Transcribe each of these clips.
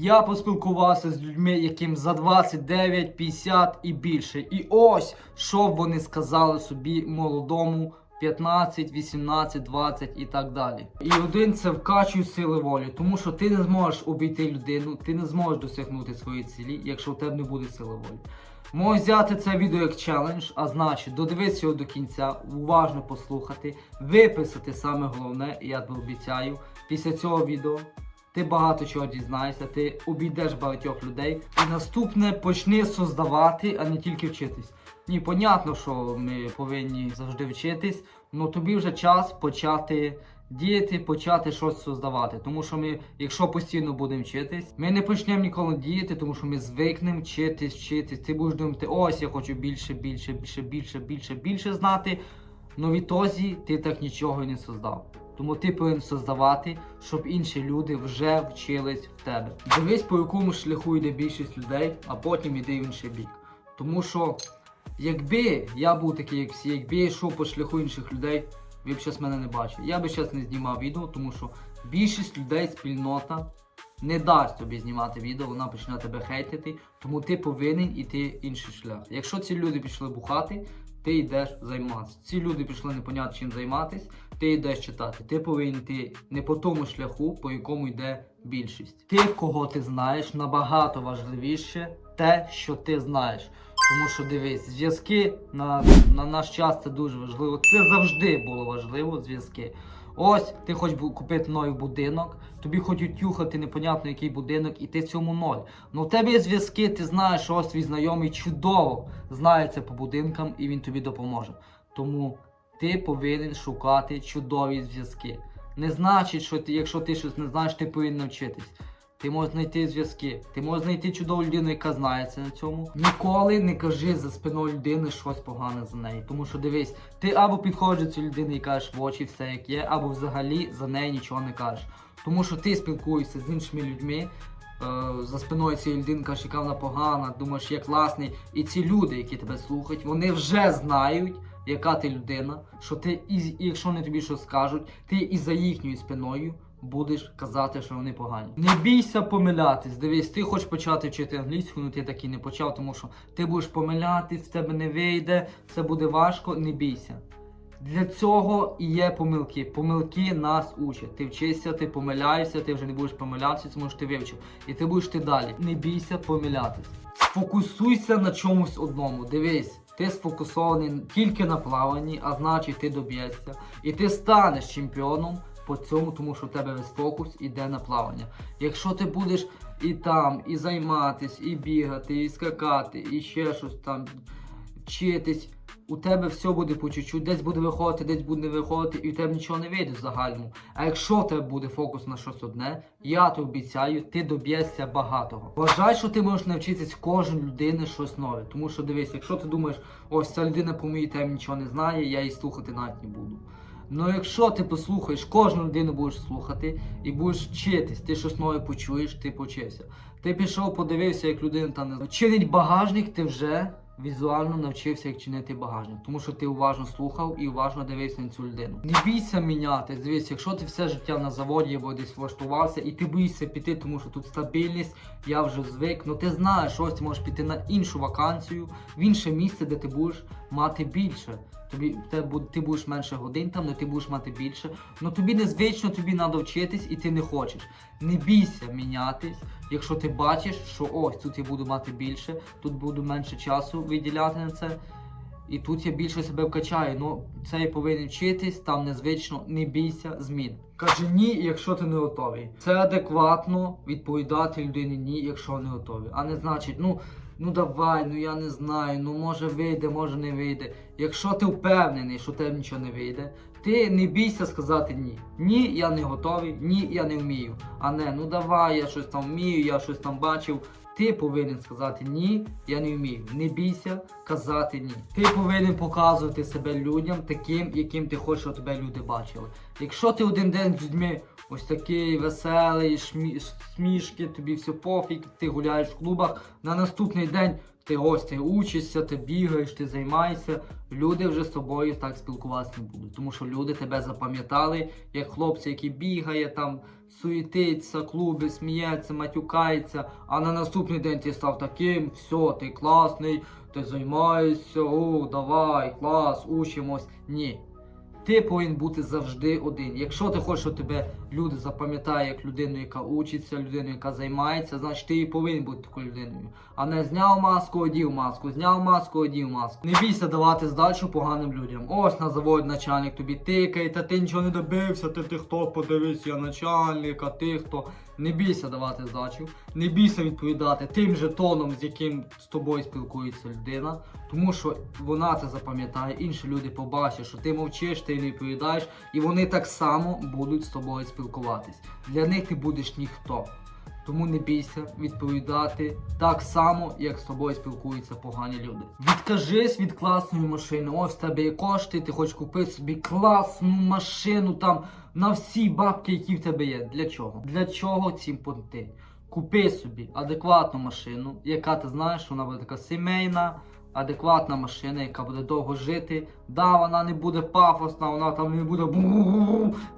Я поспілкувався з людьми, яким за 29, 50 і більше. І ось що б вони сказали собі молодому 15, 18, 20 і так далі. І один це вкачує сили волі, тому що ти не зможеш обійти людину, ти не зможеш досягнути своєї цілі, якщо в тебе не буде сили волі. Можеш взяти це відео як челендж, а значить додивитися його до кінця, уважно послухати, виписати саме головне, я тобі обіцяю, після цього відео ти багато чого дізнаєшся, ти обійдеш багатьох людей. І наступне почни создавати, а не тільки вчитись. Ні, понятно, що ми повинні завжди вчитись, але тобі вже час почати діяти, почати щось создавати. Тому що ми, якщо постійно будемо вчитись, ми не почнемо ніколи діяти, тому що ми звикнемо вчитись, вчитись. Ти будеш думати, ось я хочу більше, більше, більше, більше, більше, більше знати. Но відтоді ти так нічого не создав. Тому ти повинен создавати, щоб інші люди вже вчились в тебе. Дивись, по якому шляху йде більшість людей, а потім іди в інший бік. Тому що, якби я був такий, як всі, якби я йшов по шляху інших людей, ви б зараз мене не бачили. Я би зараз не знімав відео, тому що більшість людей, спільнота не дасть тобі знімати відео, вона почне тебе хейтити, тому ти повинен іти інший шлях. Якщо ці люди пішли бухати, ти йдеш займатися. Ці люди пішли непонятно чим займатися, ти йдеш читати. Ти повинен йти не по тому шляху, по якому йде більшість. Ти, кого ти знаєш, набагато важливіше те, що ти знаєш. Тому що дивись, зв'язки на, на наш час це дуже важливо. Це завжди було важливо, зв'язки. Ось ти хочеш купити новий будинок, тобі хочуть тюхати непонятно який будинок, і ти цьому ноль. Ну в тебе є зв'язки, ти знаєш, ось твій знайомий чудово знається по будинкам і він тобі допоможе. Тому ти повинен шукати чудові зв'язки. Не значить, що ти, якщо ти щось не знаєш, ти повинен навчитись. Ти можеш знайти зв'язки, ти можеш знайти чудову людину, яка знається на цьому. Ніколи не кажи за спиною людини щось погане за неї. Тому що дивись, ти або підходиш до цієї людини і кажеш в очі все як є, або взагалі за неї нічого не кажеш. Тому що ти спілкуєшся з іншими людьми. е, За спиною цієї людини кажеш, яка вона погана, думаєш, як класний. І ці люди, які тебе слухають, вони вже знають, яка ти людина, що ти, і, якщо вони тобі щось скажуть, ти і за їхньою спиною будеш казати, що вони погані. Не бійся помилятись. Дивись, ти хочеш почати вчити англійську, ну ти так і не почав, тому що ти будеш помилятись, в тебе не вийде, це буде важко, не бійся. Для цього і є помилки. Помилки нас учать. Ти вчишся, ти помиляєшся, ти вже не будеш помилятися, тому що ти вивчив. І ти будеш ти далі. Не бійся помилятись. Сфокусуйся на чомусь одному. Дивись, ти сфокусований тільки на плаванні, а значить ти доб'єшся. І ти станеш чемпіоном по цьому, тому що в тебе весь фокус іде на плавання. Якщо ти будеш і там, і займатись, і бігати, і скакати, і ще щось там вчитись, у тебе все буде по чуть-чуть, десь буде виходити, десь буде не виходити, і в тебе нічого не вийде в загальному. А якщо в тебе буде фокус на щось одне, я тобі обіцяю, ти доб'єшся багатого. Вважай, що ти можеш навчитись кожен людини щось нове. Тому що дивись, якщо ти думаєш, ось ця людина по моїй темі нічого не знає, я її слухати навіть не буду. Ну якщо ти послухаєш, кожну людину будеш слухати і будеш вчитись, ти щось нове почуєш, ти почився. Ти пішов, подивився, як людина там не чинить багажник, ти вже візуально навчився, як чинити багажник. Тому що ти уважно слухав і уважно дивився на цю людину. Не бійся міняти. Дивись, якщо ти все життя на заводі або десь влаштувався, і ти боїшся піти, тому що тут стабільність, я вже звик. Ну ти знаєш, ось ти можеш піти на іншу вакансію, в інше місце, де ти будеш мати більше. Тобі ти будеш менше годин там, але ти будеш мати більше. Ну тобі незвично, тобі треба вчитись і ти не хочеш. Не бійся мінятись, якщо ти бачиш, що ось тут я буду мати більше, тут буду менше часу виділяти на це. І тут я більше себе вкачаю. Ну це я повинен вчитись, там незвично, не бійся змін. Каже ні, якщо ти не готовий. Це адекватно відповідати людині ні, якщо не готовий. А не значить, ну. Ну давай, ну я не знаю, ну може вийде, може не вийде. Якщо ти впевнений, що тебе нічого не вийде, ти не бійся сказати ні. Ні, я не готовий, ні, я не вмію. А не, ну давай, я щось там вмію, я щось там бачив. Ти повинен сказати ні, я не вмію. Не бійся казати ні. Ти повинен показувати себе людям таким, яким ти хочеш, щоб тебе люди бачили. Якщо ти один день з людьми ось такий веселий, шмі... смішки, тобі все пофіг, ти гуляєш в клубах, на наступний день ти ось ти учишся, ти бігаєш, ти займаєшся, люди вже з тобою так спілкуватися не будуть. Тому що люди тебе запам'ятали, як хлопці, який бігає, там суетиться, клуби, сміється, матюкається, а на наступний день ти став таким, все, ти класний, ти займаєшся, о, давай, клас, учимось. Ні. Ти повинен бути завжди один. Якщо ти хочеш, щоб тебе люди запам'ятають як людину, яка учиться, людину, яка займається, значить ти і повинен бути такою людиною. А не зняв маску, одів маску, зняв маску, одів маску. Не бійся давати здачу поганим людям. Ось на завод начальник тобі тикає, та ти нічого не добився, ти, ти хто подивись, я начальник, а ти хто. Не бійся давати здачу, не бійся відповідати тим же тоном, з яким з тобою спілкується людина, тому що вона це запам'ятає, інші люди побачать, що ти мовчиш, ти не відповідаєш, і вони так само будуть з тобою спілкуватись. Для них ти будеш ніхто. Тому не бійся відповідати так само, як з тобою спілкуються погані люди. Відкажись від класної машини. Ось в тебе є кошти, ти хочеш купити собі класну машину там на всі бабки, які в тебе є. Для чого? Для чого цим понти? Купи собі адекватну машину, яка ти знаєш, що вона буде така сімейна. Адекватна машина, яка буде довго жити. Да, вона не буде пафосна, вона там не буде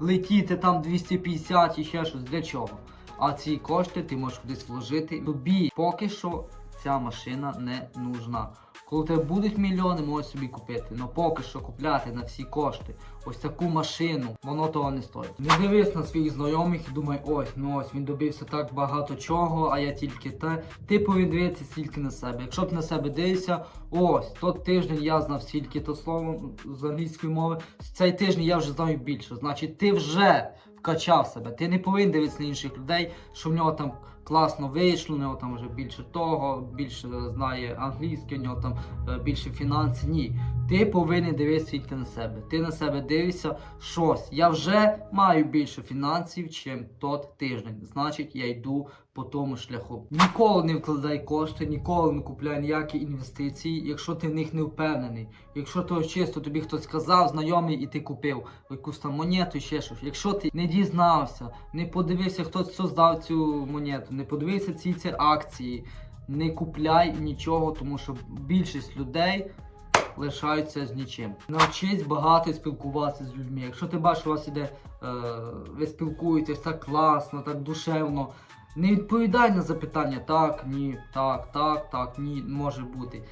летіти там 250 і ще щось. Для чого? А ці кошти ти можеш кудись вложити. Тобі поки що ця машина не нужна. Коли у тебе будуть мільйони, можеш собі купити. Но поки що купляти на всі кошти ось таку машину, воно того не стоїть. Не дивись на своїх знайомих і думай, ось, ну ось він добився так багато чого, а я тільки те. Ти повинен дивитися тільки на себе. Якщо ти на себе дивишся, ось, тот тиждень я знав стільки то слово з англійської мови. Цей тиждень я вже знаю більше. Значить, ти вже вкачав себе. Ти не повинен дивитися на інших людей, що в нього там класно вийшло, у нього там вже більше того, більше знає англійське, у нього там е, більше фінансів. Ні. Ти повинен дивитися тільки на себе. Ти на себе дивишся, щось. Я вже маю більше фінансів, чим тот тиждень. Значить, я йду по тому шляху. Ніколи не вкладай кошти, ніколи не купляй ніякі інвестиції, якщо ти в них не впевнений. Якщо то чисто тобі хтось сказав, знайомий, і ти купив якусь там монету, ще щось. Якщо ти не дізнався, не подивився, хто создав цю монету, не подивився ці, ці акції, не купляй нічого, тому що більшість людей лишаються з нічим. Навчись багато спілкуватися з людьми. Якщо ти бачиш, у вас іде, е, ви спілкуєтесь так класно, так душевно. Не відповідай на запитання так, ні, так, так, так, ні, може бути.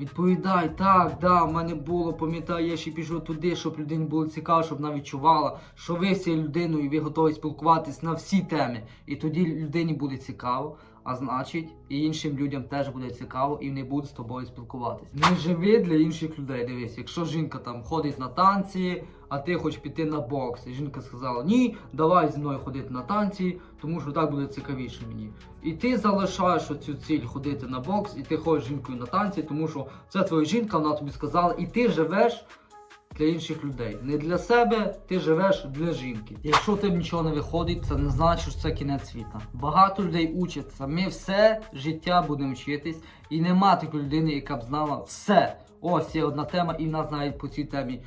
Відповідай, так, да, в мене було, пам'ятаю, я ще пішов туди, щоб людині було цікаво, щоб вона відчувала, що ви з цією людиною ви готові спілкуватись на всі теми. І тоді людині буде цікаво, а значить, і іншим людям теж буде цікаво, і вони будуть з тобою спілкуватись. Не живи для інших людей. Дивись, якщо жінка там ходить на танці, а ти хочеш піти на бокс, і жінка сказала, ні, давай зі мною ходити на танці, тому що так буде цікавіше мені. І ти залишаєш цю ціль ходити на бокс, і ти ходиш жінкою на танці, тому що це твоя жінка, вона тобі сказала, і ти живеш для інших людей. Не для себе, ти живеш для жінки. Якщо тебе нічого не виходить, це не значить, що це кінець світа. Багато людей учаться. Ми все життя будемо вчитись, і нема такої людини, яка б знала все. Ось є одна тема, і в нас навіть по цій темі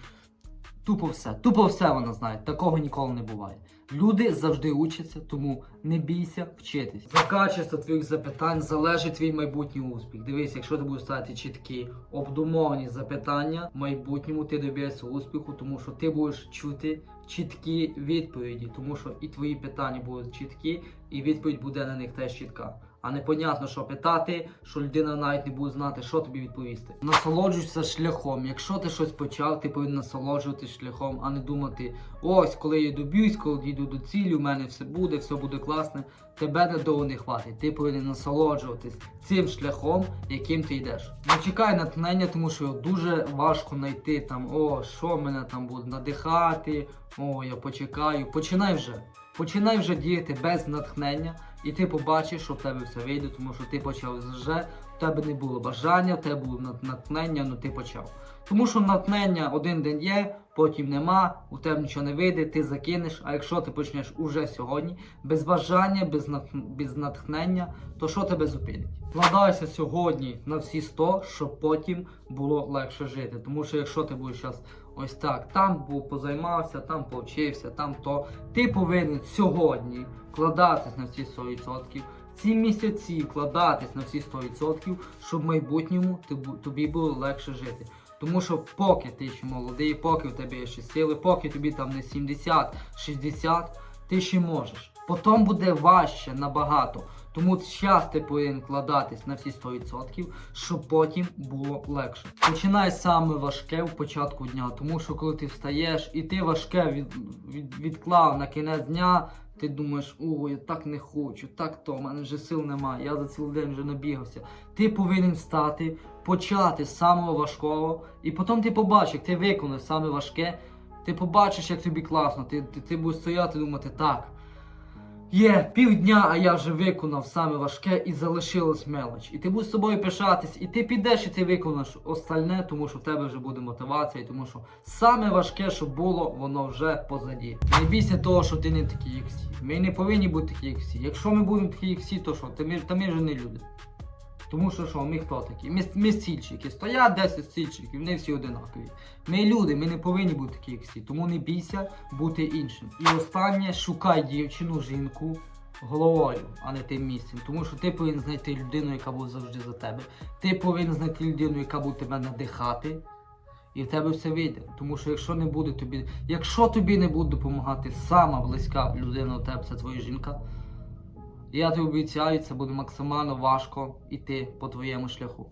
Тупо все, тупо все вона знає. Такого ніколи не буває. Люди завжди учаться, тому не бійся вчитись. За качество твоїх запитань залежить твій майбутній успіх. Дивись, якщо ти будеш ставити чіткі, обдумовані запитання, в майбутньому ти доб'єшся успіху, тому що ти будеш чути чіткі відповіді, тому що і твої питання будуть чіткі, і відповідь буде на них теж чітка. А непонятно, що питати, що людина навіть не буде знати, що тобі відповісти. Насолоджуйся шляхом. Якщо ти щось почав, ти повинен насолоджуватися шляхом, а не думати, ось коли я доб'юсь, коли дійду до цілі, у мене все буде, все буде класне. Тебе надовго не хватить. Ти повинен насолоджуватись цим шляхом, яким ти йдеш. Не чекай натхнення, тому що його дуже важко знайти там, о, що мене там буде надихати, о, я почекаю. Починай вже. Починай вже діяти без натхнення. І ти побачиш, що в тебе все вийде, тому що ти почав вже, тебе не було бажання, в тебе було натхнення, але ти почав. Тому що натхнення один день є, потім нема, у тебе нічого не вийде, ти закинеш. А якщо ти почнеш уже сьогодні, без бажання, без, без натхнення, то що тебе зупинить? Вкладайся сьогодні на всі 100, щоб потім було легше жити. Тому що якщо ти будеш зараз ось так, там позаймався, там повчився, там то, ти повинен сьогодні вкладатись на всі 100%. Ці місяці вкладатись на всі 100%, щоб в майбутньому тобі було легше жити. Тому що поки ти ще молодий, поки в тебе є ще сили, поки тобі там не 70, 60, ти ще можеш. Потім буде важче набагато. Тому зараз ти повинен вкладатись на всі 100%, щоб потім було легше. Починай саме важке в початку дня, тому що коли ти встаєш і ти важке від, від, відклав на кінець дня, ти думаєш, о, я так не хочу, так то, в мене вже сил немає, я за цілий день вже набігався. Ти повинен встати, почати з самого важкого, і потім ти побачиш, як ти виконаєш саме важке, ти побачиш, як тобі класно, ти, ти, ти будеш стояти і думати, так. Є півдня, а я вже виконав саме важке і залишилась мелоч. І ти будеш з собою пишатись, і ти підеш і ти виконаєш остальне, тому що в тебе вже буде мотивація, і тому що саме важке, що було, воно вже позаді. Не бійся того, що ти не такий, як всі. Ми не повинні бути такі, як всі. Якщо ми будемо такі, як всі, то що? Та ми, та ми вже не люди. Тому що що, ми хто такі? Ми, ми стільчики. Стоять 10 стільчиків, вони всі одинакові. Ми люди, ми не повинні бути такі, як всі. Тому не бійся бути іншим. І останнє, шукай дівчину, жінку головою, а не тим місцем. Тому що ти повинен знайти людину, яка буде завжди за тебе. Ти повинен знайти людину, яка буде тебе надихати. І в тебе все вийде. Тому що якщо не буде тобі, якщо тобі не буде допомагати сама близька людина у тебе, це твоя жінка. Я тобі обіцяю, це буде максимально важко йти по твоєму шляху.